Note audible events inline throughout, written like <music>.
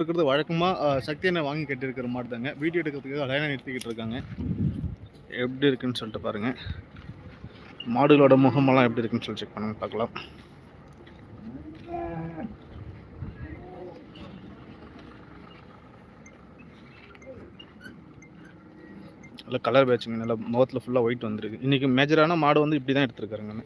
இருக்கிறது வழக்கமாக சக்தி வாங்கி கட்டியிருக்கிற மாதிரி தாங்க வீடியோ எடுக்கிறதுக்காக லைனாக நிறுத்திக்கிட்டு இருக்காங்க. எப்படி இருக்குன்னு சொல்லிட்டு பாருங்கள் மாடுகளோட முகமெல்லாம் எப்படி இருக்குன்னு சொல்லி செக் பண்ணுங்க பார்க்கலாம். நல்லா கலர் பேச்சுங்க நல்லா முகத்தில் ஃபுல்லாக ஒயிட் வந்திருக்கு. இன்றைக்கி மேஜரான மாடு வந்து இப்படி தான் எடுத்துருக்காருங்க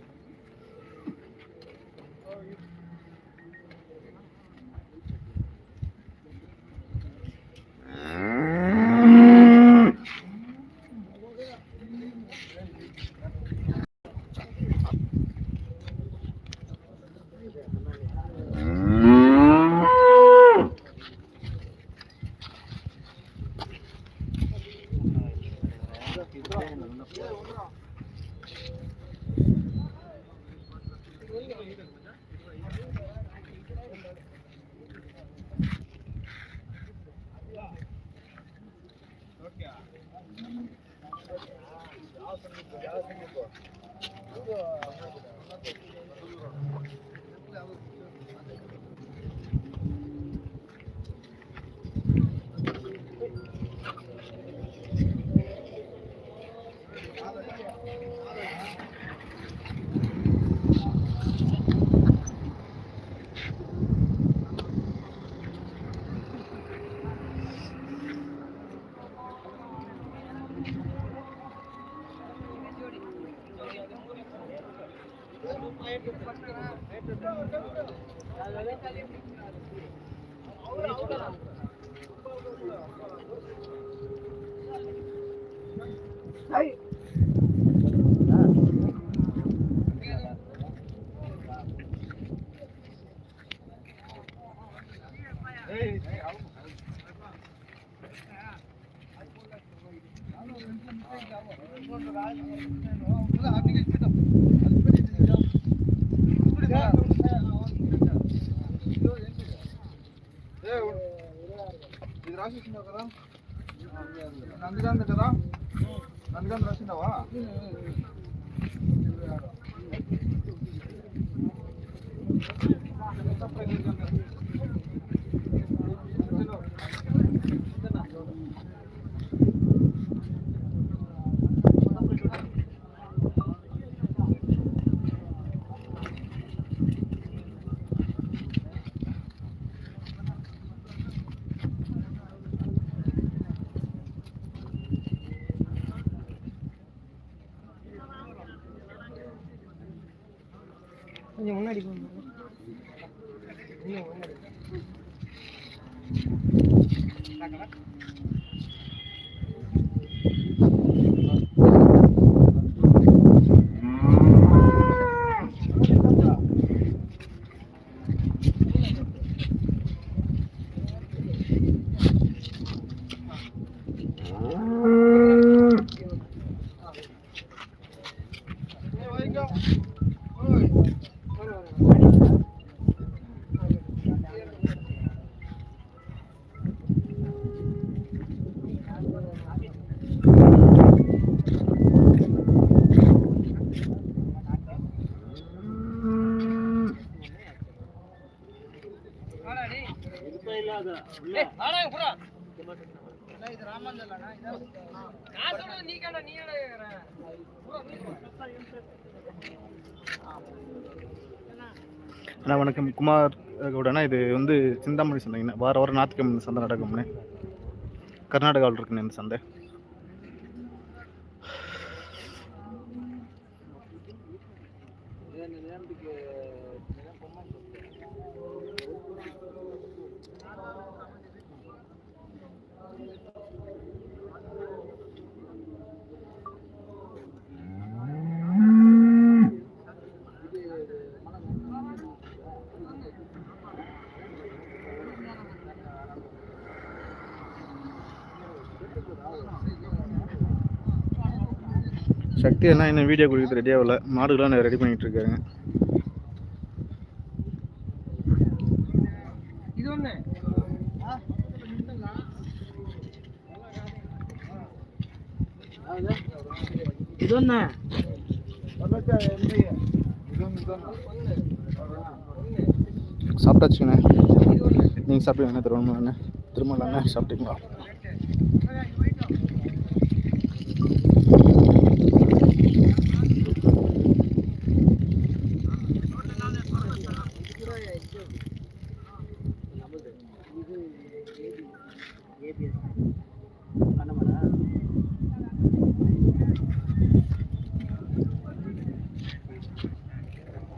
ಅಯ್ಯಲ್ಲ ಓಕೆ ಓಕೆ ಗ್ಯಾಸ್ ನೀವು Hey. నందిగంధ కదా? నందిగంధ రాసిందావా ఎంత ప్రయోజనం 잠깐만. அண்ணா வணக்கம். குமார் கவுடண்ணா இது வந்து சிந்தாமணி சந்தைங்கண்ணா. வார வாரம் ஞாயிற்றுக்கிழமை சந்தை நடக்கும்ண்ணே. கர்நாடகாவில் இருக்குண்ணே இந்த சந்தை. சக்தி அண்ணா இன்னும் வீடியோ கொடுக்குறது ரெடி ஆகல மாடுகள்லாம் ரெடி இது ஒண்ணு. சாப்பிட்டாச்சுண்ணே நீங்கள் சாப்பிட்டீங்க திருவண்ணாமலை அண்ணன் திருமலை அண்ணன் சாப்பிட்டீங்களா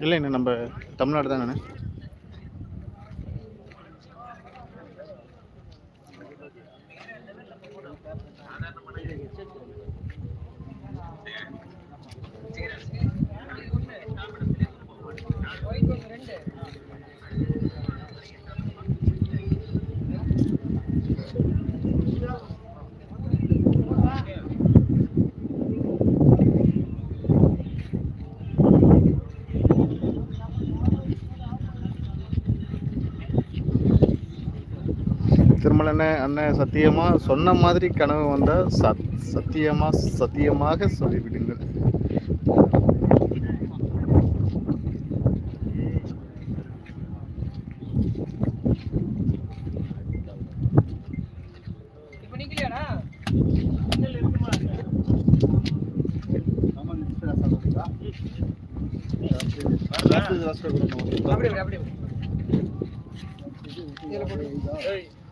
இல்லைண்ணே நம்ம தமிழ்நாடு தானே திருமலண்ணே அண்ணன் சத்தியமா? சொன்ன மாதிரி கனவு வந்தா சத் சத்தியமா சத்தியமாக சொல்லிவிடுங்கள். அப்படியே அப்படியே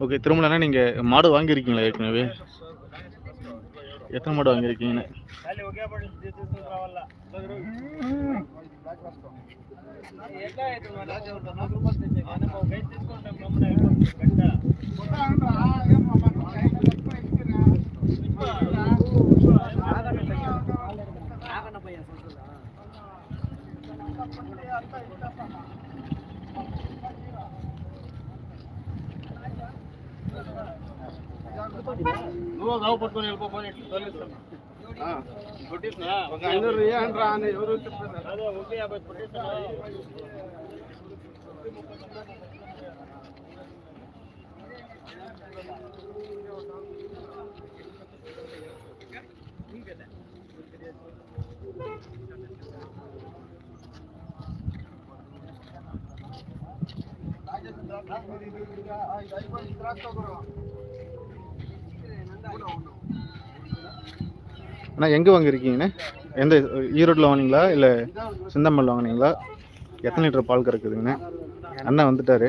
ஓகே திருமலண்ணா நீங்கள் மாடு வாங்கியிருக்கீங்களா ஏற்கனவே? எத்தனை மாடு வாங்கியிருக்கீங்கன்னு? ನಾವು ಪಡ್ಕೊಂಡು ಹೇಳ್ಕೊಬೋದು ఐనూరు ఇవ్వండి అని ఎవరు ఐదు ఐదు ఐదు அண்ணா எங்கே வாங்கியிருக்கீங்கண்ணே? எந்த ஈரோட்டில் வாங்கினீங்களா? இல்லை சிந்தம்பல் வாங்கினீங்களா? எத்தனை லிட்டர் பால் கறக்குதுங்கண்ணே? அண்ணன் வந்துட்டாரு.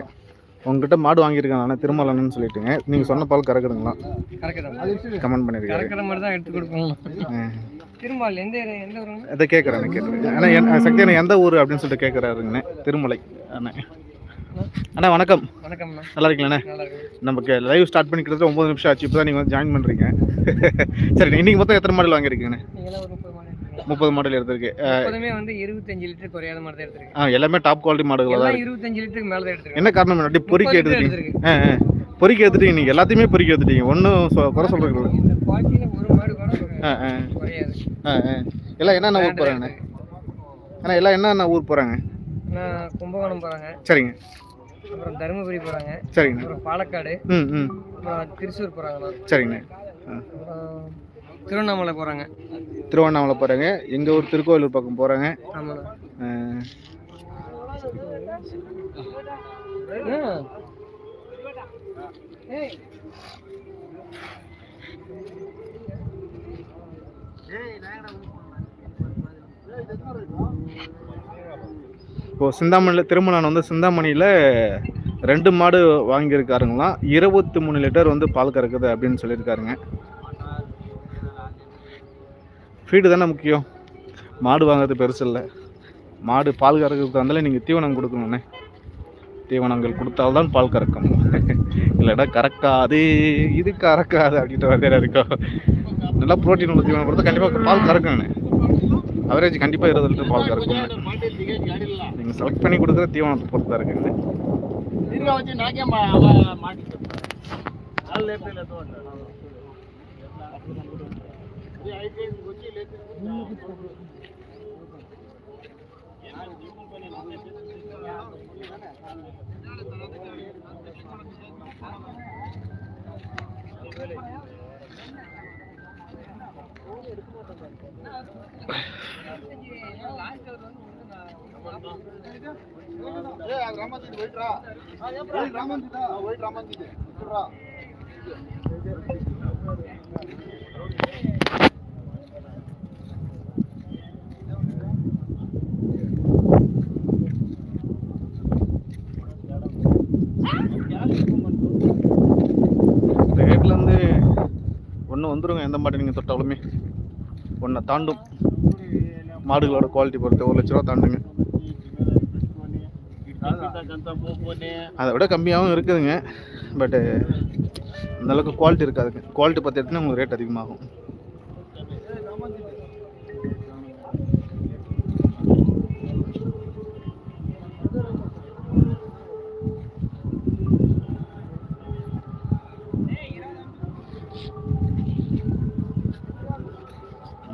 உங்ககிட்ட மாடு வாங்கியிருக்காங்க அண்ணா திருமலன்னு சொல்லிட்டுங்க. நீங்கள் சொன்ன பால் கறக்குதுங்களா. கமெண்ட் பண்ணியிருக்காரு. திருமால் எந்த எந்த ஊருங்க? இதை கேட்குறேன் கேட்குறேன். அண்ணா என் சக்தி அண்ணா எந்த ஊர் அப்படின்னு சொல்லிட்டு கேட்குறாருங்கண்ணே. திருமலை அண்ணா. அண்ணா வணக்கம். வணக்கம்ண்ணா நல்லா இருக்கீங்களாண்ணே நல்லா இருக்கு நமக்கு லைவ் ஸ்டார்ட் பண்ணி கிட்டத்தட்ட ஒம்பது நிமிஷம் ஆச்சு இப்போ தான் நீங்கள் வந்து ஜாயின் பண்ணுறீங்க <laughs> சரி இன்னைக்கு மொத்தம் எத்தனை மாடல் வாங்கியிருக்கீங்கண்ணே? முப்பது மாடு எடுத்துருக்கீங்க முப்பது மாடல் எடுத்திருக்கு. எப்போதுமே வந்து இருபத்தஞ்சு லிட்டர் குறையாத மாதிரி தான் எடுத்திருக்கேன் ஆ எல்லாமே டாப் குவாலிட்டி மாடுகள் தான். இருபத்தஞ்சு லிட்டருக்கு மேல தான் என்ன காரணம் அப்படி பொறிக்க எடுத்திருக்கேன். ஆ பொறிக்க எடுத்துட்டீங்க நீங்கள் எல்லாத்தையுமே பொறிக்க எடுத்துட்டீங்க. ஒன்றும் குறை ஒரு ஆ ஆ ஆ ஆ எல்லாம் என்னென்ன ஊர் போகிறாங்கண்ணே. அண்ணா எல்லாம் என்னென்ன ஊர் போகிறாங்க கும்பகோணம் போறாங்க. சரிங்க. அப்புறம் தருமபுரி போறாங்க. சரிங்கண்ணே. அப்புறம் பாலக்காடு. ம் ம். அப்புறம் திருச்சூர் போறாங்கண்ணா. சரிங்கண்ணே. திருவண்ணாமலை போறாங்க. திருவண்ணாமலை போகிறாங்க எங்கள் ஊர் திருக்கோயிலூர் பக்கம் போகிறாங்க ஆமாண்ணா. ஆ, ஆ. இப்போது சிந்தாமணியில் திருமணம் வந்து சிந்தாமணியில் ரெண்டு மாடு வாங்கியிருக்காருங்களாம் இருபத்தி மூணு லிட்டர் வந்து பால் கறக்குது அப்படின்னு சொல்லியிருக்காருங்க. ஃபீடு தானே முக்கியம். மாடு வாங்குறது பெருசு இல்லை. மாடு பால் கறக்கிறதுக்கு இருந்தாலும் நீங்கள் தீவனம் கொடுக்கணுண்ணே தீவனங்கள் கொடுத்தால்தான் பால் கறக்கும். இல்லைன்னா கறக்காது. இது கறக்காது அப்படின்ற மாதிரி இருக்கும். நல்லா ப்ரோட்டீன் உள்ள தீவனம் கொடுத்தா கண்டிப்பாக பால் கறக்குங்கண்ணே அவரேஜ் கண்டிப்பாக இருபது லிட்டர் பால் கறக்குங்க செலக்ட் பண்ணி கொடுக்குற தீவனத்தை பொறுத்தா இருக்குங்க. தீர்காவதி நாக்கே மாட்டி எடுக்க மாட்டேன் రామంజిత్ వైట్ ஒன்று வந்துடுங்க எந்த மாட்டை நீங்கள் தொட்டாலுமே. ஒன்றை தாண்டும். மாடுகளோட குவாலிட்டி பொறுத்து ஒரு லட்ச ரூபா தாண்டுங்க. அதை விட கம்மியாகவும் இருக்குதுங்க. பட்டு அந்தளவுக்கு குவாலிட்டி இருக்காதுங்க. குவாலிட்டி பார்த்து எடுத்துனா உங்களுக்கு ரேட் அதிகமாகும்.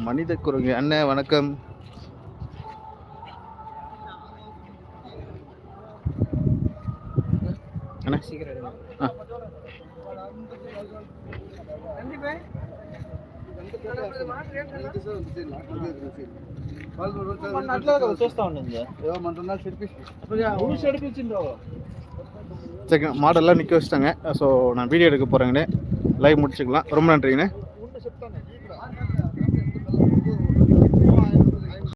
மனித குரங்கு. அண்ணன் வணக்கம். சரி மாடெல்லாம் நிற்க வச்சுட்டாங்க. ஸோ நான் வீடியோ எடுக்க போகிறேங்கண்ணே லைவ் முடிச்சுக்கலாம். ரொம்ப நன்றிங்கண்ணே.